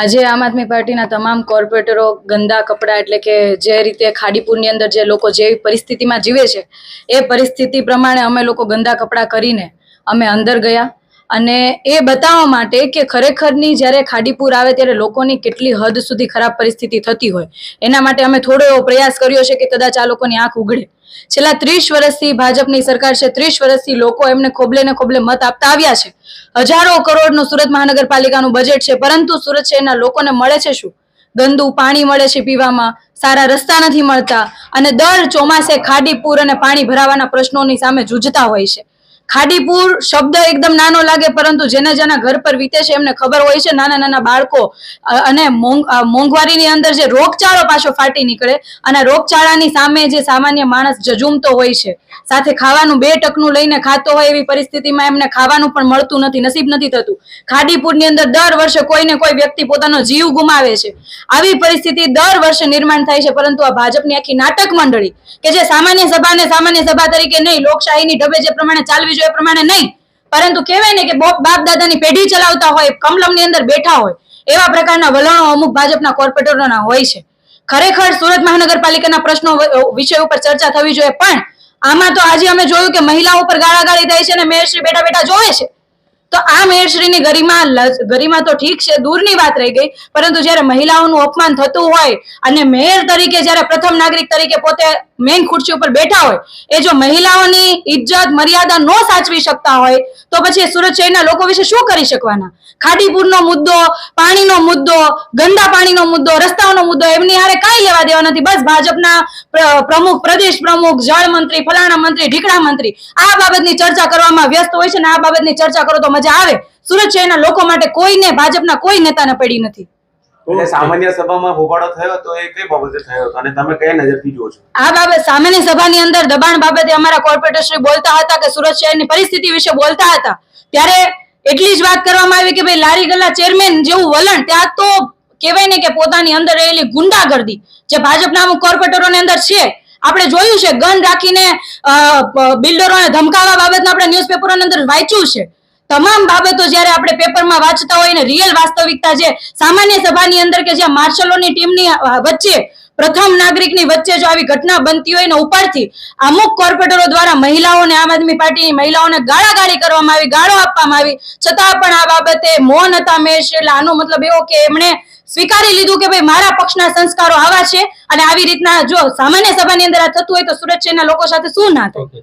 આજે આમ આદમી પાર્ટીના તમામ કોર્પોરેટરો ગંદા કપડાં એટલે કે જે રીતે ખાડીપુરની અંદર જે લોકો જેવી પરિસ્થિતિમાં જીવે છે, એ પરિસ્થિતિ પ્રમાણે અમે લોકો ગંદા કપડાં કરીને અમે અંદર ગયા. અને એ બતાવવા માટે કે ખરેખરની જ્યારે ખાડીપુર આવે ત્યારે લોકોની કેટલી હદ સુધી ખરાબ પરિસ્થિતિ થતી હોય. એના માટે અમે થોડો એવો પ્રયાસ કર્યો છે કે કદાચ આ લોકોની આંખ ઉઘડે છેલ્લા ત્રીસ વર્ષથી ભાજપની સરકાર છે, ત્રીસ વર્ષથી લોકો એમને ખોબલે ને ખોબલે મત આપતા આવ્યા છે. હજારો કરોડનું સુરત મહાનગરપાલિકાનું બજેટ છે, પરંતુ સુરત શહેરના લોકોને મળે છે શું? ગંદુ પાણી મળે છે પીવામાં, સારા રસ્તા નથી મળતા અને દર ચોમાસે ખાડીપુર અને પાણી ભરાવાના પ્રશ્નોની સામે જૂજતા હોય છે. ખાડીપુર શબ્દ એકદમ નાનો લાગે, પરંતુ જેના જેના ઘર પર વીતે છે એમને ખબર હોય છે, નાના નાના બાળકો અને મોંઘવારીની અંદર જે રોગચાળો પાછો ફાટી નીકળે, અને રોગચાળાની સામે જે સામાન્ય માણસ જજુમતો હોય છે, સાથે ખાવાનું બે ટકનું લઈને ખાતો હોય એવી પરિસ્થિતિમાં એમને ખાવાનું પણ મળતું નથી, નસીબ નથી થતું. ખાડીપુરની અંદર દર વર્ષે કોઈને કોઈ વ્યક્તિ પોતાનો જીવ ગુમાવે છે. આવી પરિસ્થિતિ દર વર્ષે નિર્માણ થાય છે, પરંતુ આ ભાજપની આખી નાટક મંડળી, કે જે સામાન્ય સભાને સામાન્ય સભા તરીકે નહીં, લોકશાહીની ઢબે જે પ્રમાણે ચાલવી જોઈએ પ્રમાણે નહીં. પરંતુ કહેવાય ને કે બાપ દાદાની પેઢી ચલાવતા હોય, કમલમની અંદર બેઠા હોય, એવા પ્રકારના વલણો અમુક ભાજપના કોર્પોરેટરોના હોય છે. ખરેખર સુરત મહાનગરપાલિકાના પ્રશ્નો વિષય ઉપર ચર્ચા થવી જોઈએ. પણ આમાં તો આજે અમે જોયું કે મહિલાઓ ઉપર ગાળાગાળી થાય છે અને મેયરશ્રી બેઠા બેઠા જોવે છે. તો આ મેયરશ્રીની ગરિમા ગરિમા તો ઠીક છે, દૂરની વાત રહી ગઈ, પરંતુ જ્યારે મહિલાઓનું અપમાન થતું હોય અને મેયર તરીકે જ્યારે પ્રથમ નાગરિક તરીકે પોતે મેઇન ખુરશી ઉપર બેઠા હોય, એ જો મહિલાઓની ઇજ્જત, મર્યાદા ન સાચવી શકતા હોય, તો પછી સુરત શહેરના લોકો વિશે શું કરી શકવાના? ખાડીપુરનો મુદ્દો, પાણીનો મુદ્દો, ગંદા પાણીનો મુદ્દો, રસ્તાઓનો મુદ્દો, એમની હારે કાંઈ લેવા દેવા નથી, બસ ભાજપના પ્ર- પ્રમુખ, પ્રદેશ પ્રમુખ, જળ મંત્રી, ફલાણા મંત્રી ઢીકડા મંત્રી, આ બાબતની ચર્ચા કરવામાં વ્યસ્ત હોય છે ને આ બાબતની ચર્ચા કરો તો મજા આવે સુરત શહેરના લોકો માટે કોઈને ભાજપના કોઈ નેતાને પડી નથી. સામાન્ય સભામાં હોબાળો થયો તો એ કઈ બાબતે થયો અને તમે કયા નજરથી જુઓ છો? આ બાબત સામાન્ય સભાની અંદર દબાણ બાબતે અમારા કોર્પોરેટર શ્રી બોલતા હતા કે સુરત શહેરની પરિસ્થિતિ વિશે બોલતા હતા. ત્યારે એટલી જ વાત કરવામાં આવી કે ભાઈ લારી ગલ્લા ચેરમેન જેવું વલણ ત્યાં તો કહેવાય ને કે પોતાની અંદર રહેલી ગુંડાગર્દી જે ભાજપના અમુક કોર્પોરેટરોની અંદર છે. આપણે જોયું છે ગન રાખીને બિલ્ડરોને ધમકાવવા બાબતના આપણે ન્યૂઝપેપરોની અંદર વાંચ્યું છે. તમામ બાબતો જ્યારે આપણે પેપરમાં વાંચતા હોય ને રિયલ વાસ્તવિકતા છે સામાન્ય સભાની અંદર કે જ્યાં માર્શલોની ટીમની વચ્ચે પ્રથમ નાગરિકની વચ્ચે જો આવી ઘટના બનતી હોય ને ઉપરથી અમુક કોર્પોરેટરો દ્વારા મહિલાઓને, આમ આદમી પાર્ટીની મહિલાઓને ગાળાગાળી કરવામાં આવી, ગાળો આપવામાં આવી. છતાં પણ આ બાબતે મૌન હતા મેશ, એટલે આનો મતલબ એવો કે એમણે સ્વીકારી લીધું કે ભાઈ મારા પક્ષના સંસ્કારો આવા છે અને આવી રીતના જો સામાન્ય સભાની અંદર આ થતું હોય તો સુરત શહેરના લોકો સાથે શું ના થાય?